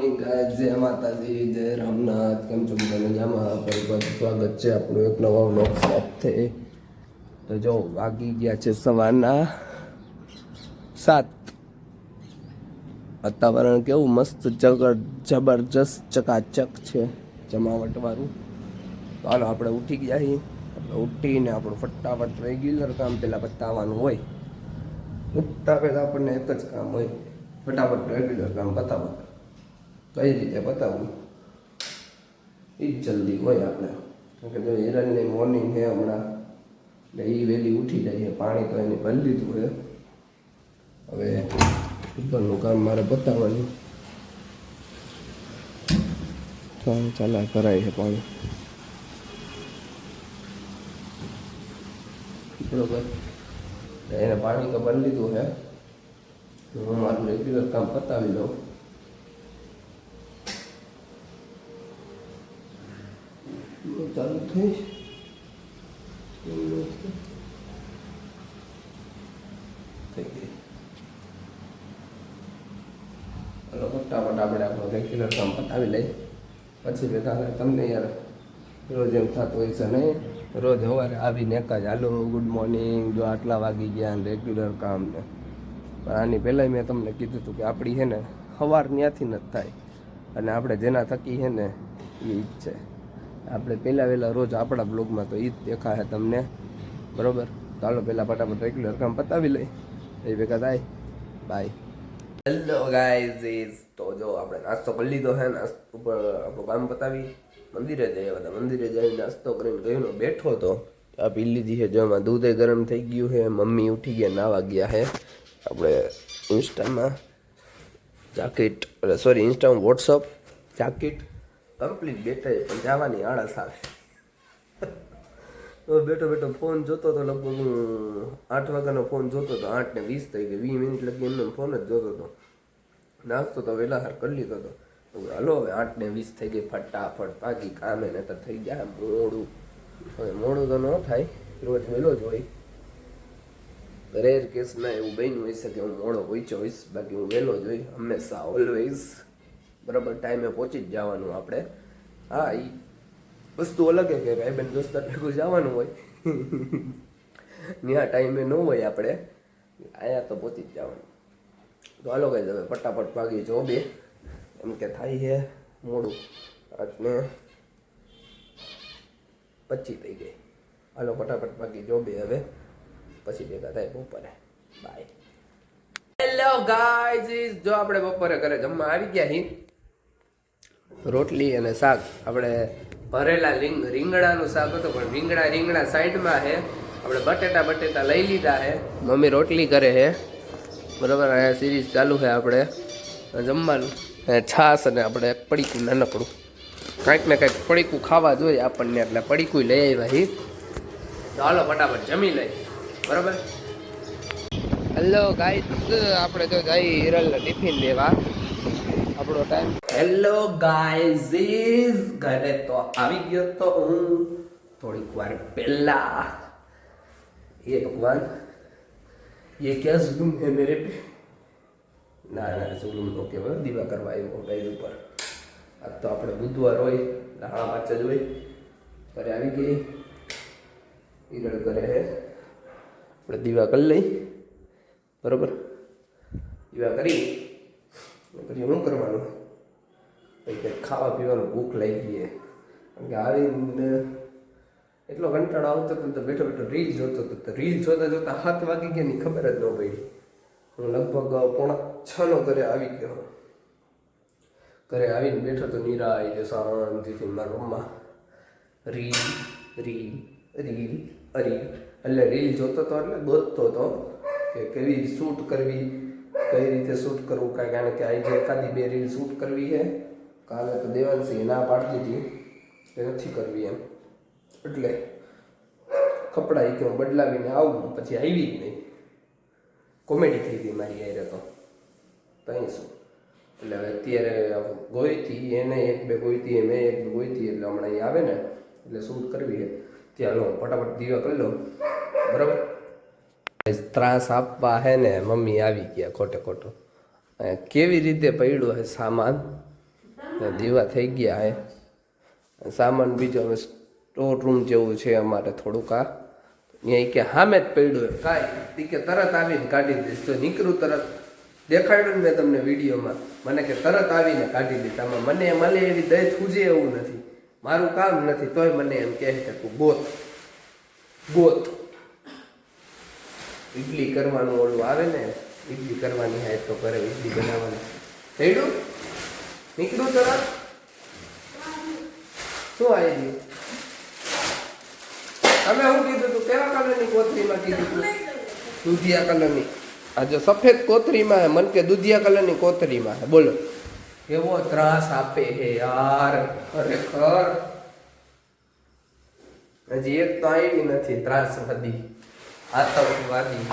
જય માતાજી જય રામનાથ કેમ છો સ્વાગત છે આપણું એક નવા વ્લોગ સાથે તો જો, વાગી ગયા છે સવારના સાત. વાતાવરણ કેવું મસ્ત જગર, જબરજસ્ત ચકાચક છે જમાવટવાળું. તો હાલો, આપણે ઉઠી ગયા છીએ. આપણે ઉઠીને આપણું ફટાફટ રેગ્યુલર કામ પહેલાં પતાવવાનું હોય. ઉઠતા પહેલાં આપણને એક જ કામ હોય. ફટાફટ રેગ્યુલર કામ પતાવવાનું. કઈ રીતે બતાવવું એ જ જલ્દી હોય આપણે. કે જો હિરણની મોર્નિંગ છે હમણાં એટલે એ વહેલી ઉઠી જાય પાણી તો એને ભરી લીધું છે. હવે ઉપરનું કામ મારે પતાવવાનું કામ ચાલા કરાય છે પાણી. બરોબર. એને પાણી તો ભરી લીધું છે. હું મારું રેગ્યુલર કામ પતાવી લઉં. ચાલુ થઈ હલો રેગ્યુલર કામ પતાવી લઈએ. પછી ભેગા તમને યાર રોજ એમ થતું હોય છે નહીં રોજ સવારે આવીને એક જ, હાલો ગુડ મોર્નિંગ જો આટલા વાગી ગયા રેગ્યુલર કામ ને. પણ આની પહેલાંય મેં તમને કીધું હતું કે આપણી છે ને સવાર ત્યાંથી ન થાય. અને આપણે જેના થકી છે ને એ જ છે. આપણે પહેલાં વહેલા રોજ આપણા બ્લોગમાં તો એ જ દેખાશે તમને. બરાબર? ચાલો પહેલાં ફટાફટ રેગ્યુલર કામ પતાવી લઈ એ ભેગા થાય. બાય હેલો ગાઈઝ તો જો આપણે નાસ્તો કરી લીધો છે નાસ્તો ઉપર આપણું કામ પતાવી. મંદિરે જઈએ બધા મંદિરે જઈને નાસ્તો કરીને ગયો બેઠો તો આ પી લીધી છે જો એમાં દૂધે ગરમ થઈ ગયું છે મમ્મી ઉઠી ગયા, નાવા ગયા છે આપણે ઇન્સ્ટામાં જાકેટ સોરી ઇન્સ્ટામાં વોટ્સઅપ જાકેટ કમ્પ્લીટ બેટરી પણ જવાની આળસ આવે. તો બેઠો બેઠો ફોન જોતો તો લગભગ હું આઠ વાગ્યાનો ફોન જોતો હતો આઠ ને વીસ થઈ ગઈ, વીસ મિનિટ લગી એમનો ફોન જ જોતો હતો નાસ્તો તો વહેલા હાર કરી લીધો હતો હાલો, હવે આઠ ને વીસ થઈ ગઈ, ફટાફટ પાકી કામે ને તો થઈ જાય મોડું. હવે મોડું તો ન થાય, રોજ વહેલો જ હોય. રેર કેસમાં એવું બન્યું હોય કે હું મોડો પહોંચ્યો હોઈશ, બાકી હું વહેલો જ હોય, હંમેશા ઓલવેઝ બરાબર ટાઈમે પહોંચી જ જવાનું આપણે. હા એ વસ્તુ અલગ કે ભાઈ, બેન દોસ્તાર ભેગું જવાનું હોય. ત્યાં ટાઈમે ન હોય આપણે. અહીંયા તો પહોંચી જ જવાનું. તો હાલો કઈ હવે ફટાફટ ભાગી જો બે એમ કે થાય છે મોડું. આઠને પચી થઈ ગઈ. હાલો ફટાફટ ભાગી જો બે હવે. પછી ભેગા થાય બપોરે. બાય હેલો ગાઈઝ જો આપણે બપોરે ઘરે જમવા આવી ગયા હી રોટલી અને શાક. આપણે ભરેલા રીંગ, રીંગણાનું શાક હતું, પણ રીંગણા રીંગણા સાઈડમાં છે. આપણે બટેટા બટેટા લઈ લીધા છે. મમ્મી રોટલી કરે છે. બરાબર, અહીંયા સિરીઝ ચાલુ છે આપણે. જમવાનું. છાશ અને આપણે પડીકું નાનકડું. કાંઈક ને કાંઈક પડીકું ખાવા જોઈએ આપણને, એટલે પડીકું લઈ આવ્યા હી તો હાલો, ફટાફટ જમી લઈ બરાબર? હેલો ગાઈસ આપણે તો જઈ હિરલ ટિફિન લેવા. આપણો ટાઈમ હેલો ગાઈઝ ઘરે તો આવી ગયો તો હું થોડીક વાર પહેલા ये भगवान ये क्या जुलूम है मेरे पे ના ના जुलूम નો કહેવાય દીવા કરવા આવ્યો મોબાઈલ ઉપર આજ તો આપણે બુધવાર હોય હા પાંચ જ હોય ઘરે આવી ગઈ ઈરડ ઘરે હે આપણે દીવા કરી લઈ બરોબર દીવા કરી પછી શું કરવાનું? કંઈક ખાવા પીવાનું ભૂખ લાગી ગઈ કારણ કે આવીને એટલો કંટાળો આવતો હતો તો બેઠો બેઠો રીલ જોતો હતો. તો રીલ જોતા જોતા હાથ વાગી ગયા ની ખબર જ ન પડી. હું લગભગ પોણા છ નો ઘરે આવી ગયો. ઘરે આવીને બેઠો તો નિરાય જે શાંતિથી મારા રૂમમાં રીલ રીલ રીલ અરી એટલે રીલ જોતો હતો એટલે ગોતતો હતો કે કેવી શૂટ કરવી? કઈ રીતે શૂટ કરવું? કારણ કે આજે એકાદી બે રીલ શૂટ કરવી છે, કાલે તો દેવાંશી ના પાડતી હતી કે નથી કરવી એમ. એટલે કપડાં કે હું બદલાવીને આવું? પછી આવી જ નહીં. કોમેડી થઈ ગઈ મારી યારે તો. ત્યાં શું? એટલે હવે અત્યારે ગોઈતી એને એક બે ગોઈતી મેં એક બે ગોઈતી એટલે હમણાં એ આવે ને, એટલે શૂટ કરવી છે. ત્યાં લો, ફટાફટ દીવા કરી લો. બરાબર? ત્રાસ આપવા હે ને, મમ્મી આવી ગયા ખોટે ખોટું. કેવી રીતે પડ્યું હે સામાન? દીવા થઈ ગયા હે. સામાન બીજો હવે સ્ટોર રૂમ જેવું છે અમારે થોડુંક આ. અહીંયા કે સામે જ પડ્યું કાંઈ. કે તરત આવીને કાઢી દઈશ. તો નીકળું તરત. દેખાડ્યું ને મેં તમને વિડીયોમાં. મને કે તરત આવીને કાઢી દીધા આમાં મને મળે એવી દય થૂજે એવું નથી. મારું કામ નથી, તોય મને એમ કહે કે તું ગોત. ગોત. ઇડલી કરવાનું ઓલું આવે ને ઇડલી કરવાની હોય તો કરે ઇડલી બનાવવાની. થઈડું નીકળું તરત શું આવી ગયું તમે શું કીધું તું? કેવા કલરની કોથળીમાં કીધું તું? દૂધિયા કલરની. આ જો સફેદ કોથળીમાં હે, મન કે દૂધિયા કલરની કોથળીમાં હે. બોલો. કેવો ત્રાસ આપે હે યાર. ખરેખર. હજી એક તો આવી નથી ત્રાસવાદી આતંકવાદી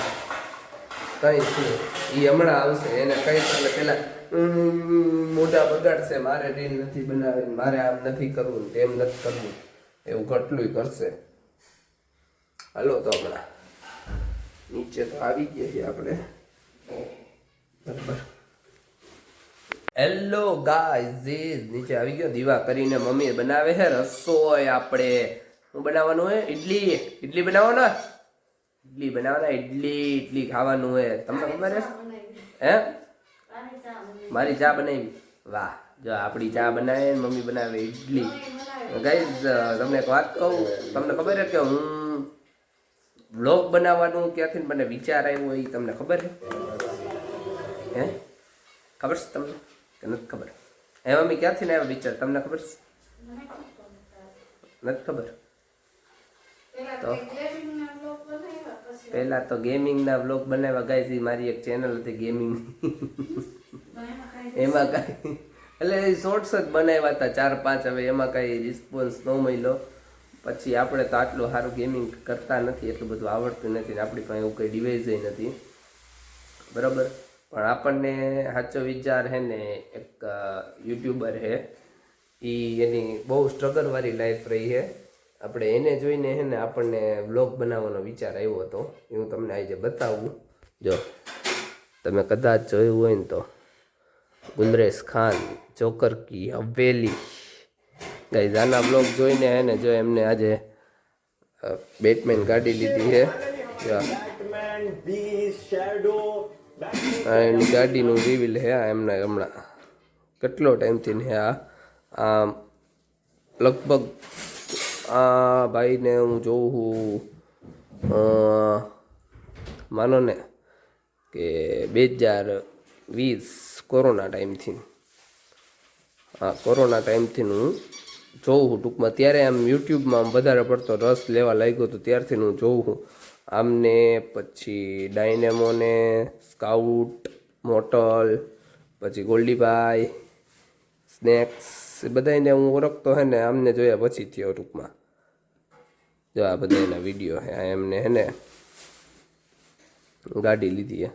કઈ છે? એ હમણાં આવશે. એને કઈ એટલે "ઉમ, મોઢા બગાડશે. મારે રીલ નથી બનાવી મારે આમ નથી કરવું. તેમ નથી કરવું. એવું કટલું કરશે. હાલો તો હમણાં. નીચે તો આવી ગયા છીએ આપણે. બરાબર. હેલો ગાઈઝ નીચે આવી ગયો. દીવા કરીને મમ્મી બનાવે છે રસોઈ આપણે. હું બનાવવાનું હે? ઇડલી ઇડલી બનાવવાનો? ઇડલી બનાવવાના ઇડલી ઇડલી ખાવાનું હે તમને ખબર હે હે? મારી ચા બનાવી. વાહ જો આપણી ચા બનાવે મમ્મી બનાવે ઇડલી ગાઈઝ તમને એક વાત કહું? તમને ખબર છે કે હું વ્લોગ બનાવવાનું ક્યાંથી મને વિચાર આવ્યો એ તમને ખબર છે? હે? ખબર છે તમને? કે નથી ખબર? હે મમ્મી ક્યાંથી ને આવ્યો વિચાર? તમને ખબર છે? નથી ખબર. તો? પહેલા તો ગેમિંગના બ્લોગ બનાવ્યા. ગાઈઝ મારી એક ચેનલ હતી ગેમિંગ એમાં કાંઈ એટલે શોર્ટ્સ જ બનાવ્યા હતા ચાર પાંચ. હવે એમાં કાંઈ રિસ્પોન્સ ન મળ્યો. પછી આપણે તો આટલું સારું ગેમિંગ કરતા નથી એટલું બધું આવડતું નથી ને આપણી પાસે એવું કંઈ ડિવાઇઝ નથી. બરાબર? પણ આપણને સાચો વિચાર હે ને એક યુટ્યુબર હે. એ એની બહુ સ્ટ્રગલવાળી લાઈફ રહી છે આપણે એને જોઈને હે ને આપણને વ્લોગ બનાવવાનો વિચાર આવ્યો હતો. એ હું તમને આજે બતાવું. જો તમે કદાચ જોયું હોય ને તો. ગુલરેશ ખાન જોકર કી હવેલી. ગાઈ આના બ્લોગ જોઈને હે ને જો એમને આજે બેટમેન ગાડી લીધી છે એની ગાડીનું રિવીલ હે આ એમના હમણાં. કેટલો ટાઈમથી ને આ? લગભગ આ ભાઈને હું જોઉં માનો ને કે બે હજાર વીસ કોરોના ટાઈમથી. હા કોરોના ટાઈમથી હું જોઉં છું ટૂંકમાં. ત્યારે આમ યુટ્યુબમાં આમ વધારે પડતો રસ લેવા લાગ્યો હતો ત્યારથી હું જોઉં છું. આમને પછી ડાયનેમોને સ્કાઉટ, મોટલ, પછી ગોલ્ડીભાઈ સ્નેક્સ બધાને હું ઓળખતો હે ને, આમને જોયા પછી થયો ટૂંકમાં. જો આ બધાના વીડિયો હે એમને હે ને ગાડી લીધી હે.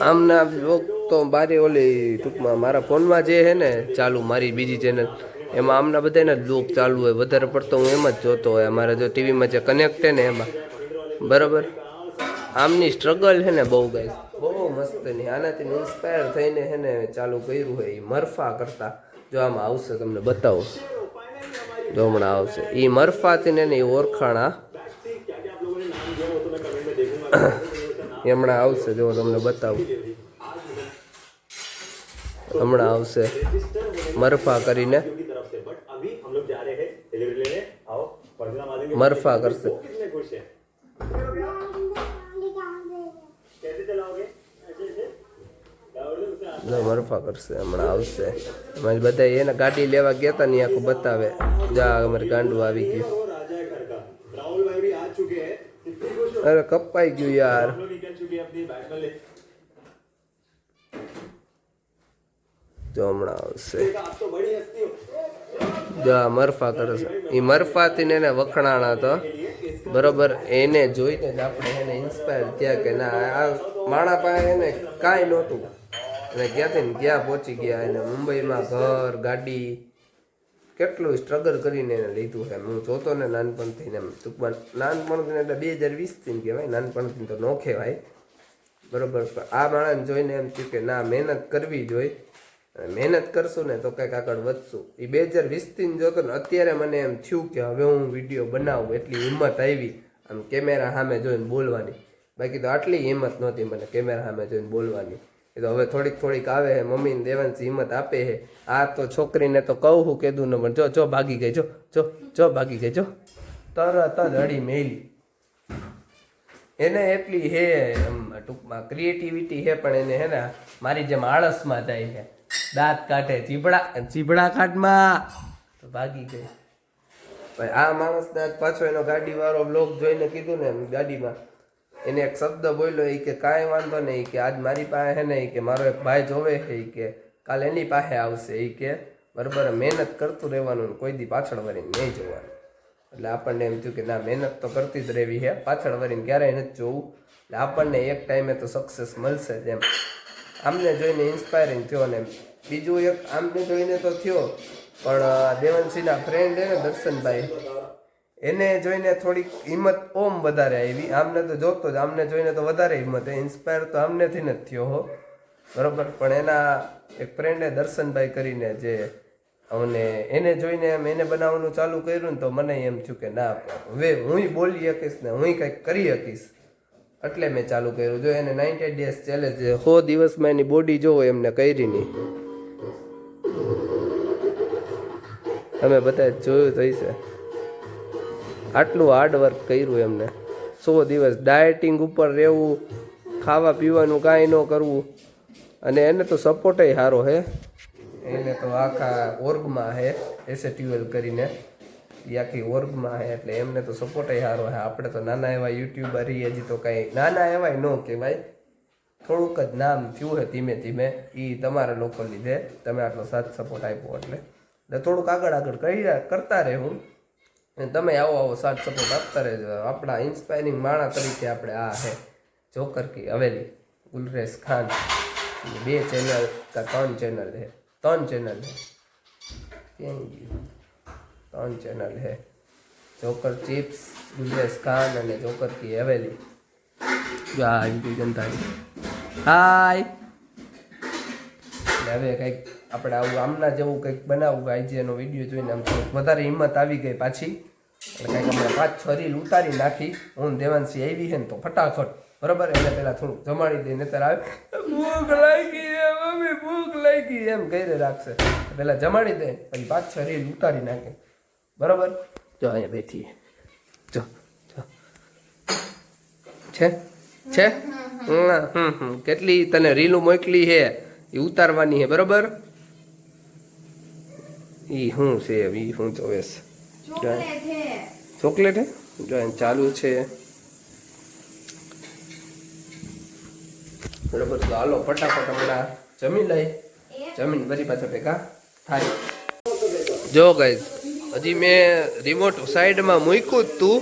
આમના લોક તો મારી ઓલી ટૂંકમાં મારા ફોનમાં જે હે ને, ચાલુ મારી બીજી ચેનલ એમાં આમના બધાના લોક ચાલુ હોય, વધારે પડતો હું એમ જ જોતો હોય, અમારા જો ટીવીમાં જે કનેક્ટ હે ને એમાં. બરાબર? આમની સ્ટ્રગલ છે ને બહુ ગાય વસ્તુની આનાથી ઇન્સ્પાયર થઈને હેને ચાલુ કર્યું હોય એ મરફા કરતા. જો આમાં આવશે તમને બતાવું. જો હમણાં આવશે. એ મરફાથી ને એ ઓરખાણા. હમણાં આવશે જો તમને બતાવું. હમણાં આવશે. મરફા કરીને. મરફા કરશે. વરફા કરશે, હમણાં આવશે. એમાં બધા એને ગાડી લેવા ગયા હતા ને આખું બતાવે. જા, અમારે ગાંડું આવી ગયું. અરે, કપાઈ ગયું યાર. જો હમણાં આવશે. જો આ મરફા કરે છે એ મરફાથી ને એને વખણાણા તો. બરોબર, એને જોઈને જ આપણે એને ઇન્સ્પાયર થયા કે ના, આ માણા પાસે એને કાંઈ નહોતું. અને ક્યાંથી ક્યાં પહોંચી ગયા એને મુંબઈમાં ઘર, ગાડી, કેટલું સ્ટ્રગલ કરીને એને લીધું છે હું જોતો ને નાનપણથી એમ. ટૂંકમાં નાનપણથી એટલે બે હજાર વીસથી કહેવાય, નાનપણથી તો ન કહેવાય. બરોબર આ માણસને જોઈને એમ થયું કે ના, મહેનત કરવી જોઈએ મહેનત કરશું ને તો કંઈક આગળ વધશું. એ બે હજાર વીસથી જોતો ને અત્યારે મને એમ થયું કે હવે હું વીડિયો બનાવું, એટલી હિંમત આવી આમ કેમેરા સામે જોઈને બોલવાની. બાકી તો આટલી હિંમત નહોતી મને કેમેરા સામે જોઈને બોલવાની. એ તો હવે થોડીક થોડીક આવે હે મમ્મી ને દેવાંશી હિંમત આપે હે. આ તો છોકરીને તો કહું હું કીધું ને પણ જો જો ભાગી ગઈ, જો જો જો ભાગી ગઈ, જો. તરત જ અડી મેલી. એને એટલી હે એમ ટૂંકમાં ક્રિએટિવિટી હે, પણ એને હે ને મારી જેમ આળસમાં જાય છે દાંત કાઢે, ચીબડા ચીબડા કાઢમાં તો ભાગી ગઈ. આ માણસને પાછો એનો ગાડીવાળો બ્લોક જોઈને કીધું ને ગાડીમાં એને એક શબ્દ બોલ્યો એ કે, કાંઈ વાંધો નહીં કે, આજ મારી પાસે હે ને, ઈ કે, મારો એક ભાઈ જોવે છે એ કે, કાલ એની પાસે આવશે એ કે, બરાબર, મહેનત કરતું રહેવાનું કોઈ દી પાછળ વળીને નહીં જોવાનું. એટલે આપણને એમ થયું કે, ના, મહેનત તો કરતી જ રહેવી છે પાછળ વળીને ક્યારેય નથી જોવું. એટલે આપણને એક ટાઈમે તો સક્સેસ મળશે જ એમ. આમને જોઈને ઇન્સ્પાયરિંગ થયો ને બીજું એક, આમને જોઈને તો થયો, પણ દેવનસિંહના ફ્રેન્ડ હે ને દર્શનભાઈ એને જોઈને થોડીક હિંમત ઓમ વધારે આવી. આમને તો જોતો જ, આમને જોઈને તો વધારે હિંમત ઇન્સ્પાયર તો આમનેથી જ થયો હો. બરોબર? પણ એના એક ફ્રેન્ડે દર્શનભાઈ કરીને જે અને એને જોઈને એમ એને બનાવવાનું ચાલુ કર્યું ને તો મને એમ થયું કે ના, હવે હું બોલી શકીશ ને હું કંઈક કરી શકીશ. એટલે મેં ચાલુ કર્યું. જો એને નાઇન્ટી ડેઝ ચેલેન્જ સો દિવસમાં એની બોડી જોવો એમને કરી નહીં તમે બધા જોયું તો છે આટલું હાર્ડવર્ક કર્યું એમને. સો દિવસ ડાયટિંગ ઉપર રહેવું, ખાવા પીવાનું કાંઈ ન કરવું. અને એને તો સપોર્ટય સારો હે. એને તો આખા ઓર્ગમાં હે એસેટ્યુએલ કરીને. એ આખી ઓર્ગમાં હે, એટલે એમને તો સપોર્ટય સારો હે. આપણે તો નાના એવા યુટ્યુબર હી હજી તો કાંઈ, નાના એવાય ન કહેવાય. થોડુંક જ નામ થયું હે ધીમે ધીમે. એ તમારા લોકો લીધે તમે આટલો સાથ સપોર્ટ આપ્યો એટલે. એટલે થોડુંક આગળ આગળ કરી કરતા રહેવું અને તમે આવો આવો સાથ સપોર્ટ આપતા રહેજો. આપણા ઇન્સ્પાયરિંગ માણા તરીકે આપણે આ હે, જોકર કી હવેલી ગુલરેશ ખાન. બે ચેનલ કા ત્રણ ચેનલ હે. ત્રણ ચેનલ હે. ત્રણ ચેનલ હે. જોકર ચિપ્સ ગુલરેશ ખાન અને જોકર કી હવેલી. જો હાય હવે કંઈક આપણે આવું આમના જેવું કંઈક બનાવવું આજે વીડિયો જોઈને આમ થોડુંક વધારે હિંમત આવી ગઈ પાછી. એટલે કંઈક અમે પાંચ છ રીલ ઉતારી નાખી. હું દેવાંશી આવી છે ને તો ફટાફટ. બરાબર? એને પહેલાં થોડુંક જમાડી દઈને ત્યારે આવે ભૂખ લાગી મમ્મી ભૂખ લાગી એમ કહીને રાખશે. પહેલાં જમાડી દે પછી પાંચ છ રીલ ઉતારી નાખે. બરાબર? જો અહીંયા બેઠી જો જો. છે? છે? હમ હમ કેટલી તને રીલું મોકલી છે એ ઉતારવાની છે બરોબર? ઈ શું છે એ શું ચોકલેટ છે. ચોકલેટ હે? જો ચાલુ છે. બરોબર તો હાલો ફટાફટ હમણાં જમી લઈ. જમીન ફરી પાછા ભેગા થાય. જો ગાઈઝ હજી મેં રિમોટ સાઈડમાં મૂક્યું જ તું.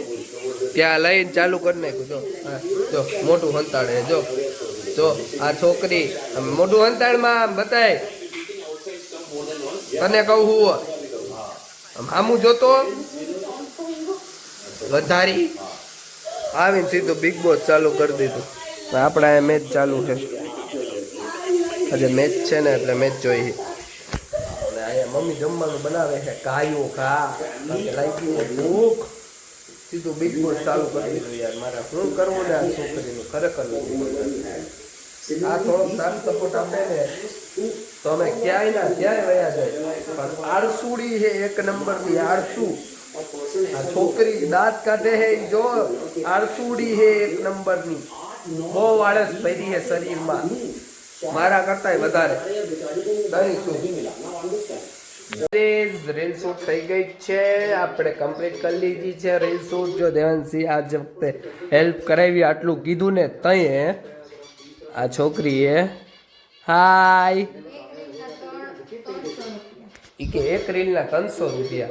ત્યાં લઈને ચાલુ કરી નાખ્યું. જો હા, જો મોટું હંતાડે જો. જો આ છોકરી મોટું હંતાડમાં બતાય. તને કહું હું મામું જોતો વધારી. આવીને સીધું બિગ બોસ ચાલુ કરી દીધું. આપણે અહીંયા મેચ ચાલુ છે. આજે મેચ છે ને એટલે મેચ જોઈએ મમ્મી જમવાનું બનાવે છે. કાયો કા ભૂખ. સીધું બિગ બોસ ચાલુ કરી દીધું યાર. મારે શું કરવું ને આ છોકરીનું? ખરેખર આ થોડોક સાથ સપોર્ટ આપે ને તો અમે ક્યાંય ના, ક્યાંય વયા જાય. આળસુડી છે એક નંબરની આળસુ આ છોકરી દાંત કાઢે હે જો આળસુડી છે એક નંબરની. બહુ આળસ ભરી છે શરીરમાં. મારા કરતા વધારે. રીલ શૂટ થઈ ગઈ છે. આપણે કમ્પ્લીટ કરી લીધી છે રીલ જો દેવાંશી આજ વખતે હેલ્પ કરાવી આટલું કીધું ને તઈએ આ છોકરીએ. હાય એક રીલના ત્રણ ત્રણસો ઈ કે એક રીલના ત્રણસો રૂપિયા.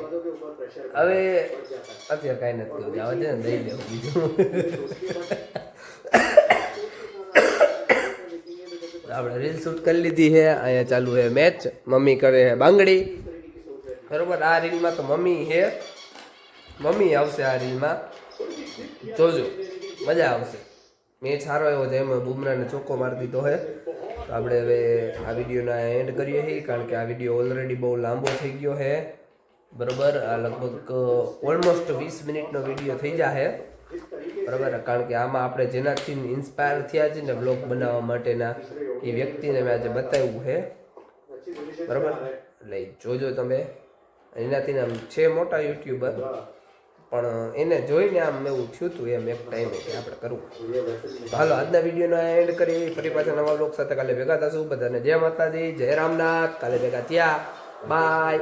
હવે અત્યારે કાંઈ નથી કહ્યું આવે છે ને, દઈ દેવું બીજું. આપણે રીલ શૂટ કરી લીધી છે. અહીંયા ચાલુ છે મેચ. મમ્મી કરે છે બાંગડી. બરોબર, આ રીલમાં તો મમ્મી છે. મમ્મી આવશે આ રીલમાં. જોજો, મજા આવશે. મેચ સારો એવો છે. એમાં બુમરાને ચોખ્ખો મારી દીધો છે. તો આપણે હવે આ વિડીયોના એન્ડ કરીએ છીએ, કારણ કે આ વીડિયો ઓલરેડી બહુ લાંબો થઈ ગયો છે. બરોબર? આ લગભગ ઓલમોસ્ટ વીસ મિનિટનો વીડિયો થઈ જશે બરાબર? કારણ કે આમાં આપણે જેનાથી ઇન્સ્પાયર થયા છે ને બ્લોગ બનાવવા માટેના, એ વ્યક્તિને મેં આજે બતાવ્યું છે. બરાબર? એટલે જોજો તમે. એનાથી આમ છે મોટા યુટ્યુબર પણ એને જોઈને આમ એવું થયું હતું એમ એક ટાઈમે કે આપણે કરવું. હાલો, આજના વિડીયોનો એન્ડ કરી ફરી પાછા નવા લોક સાથે કાલે ભેગા થશું. બધાને જય માતાજી, જય રામનાથ. કાલે ભેગા ત્યાં બાય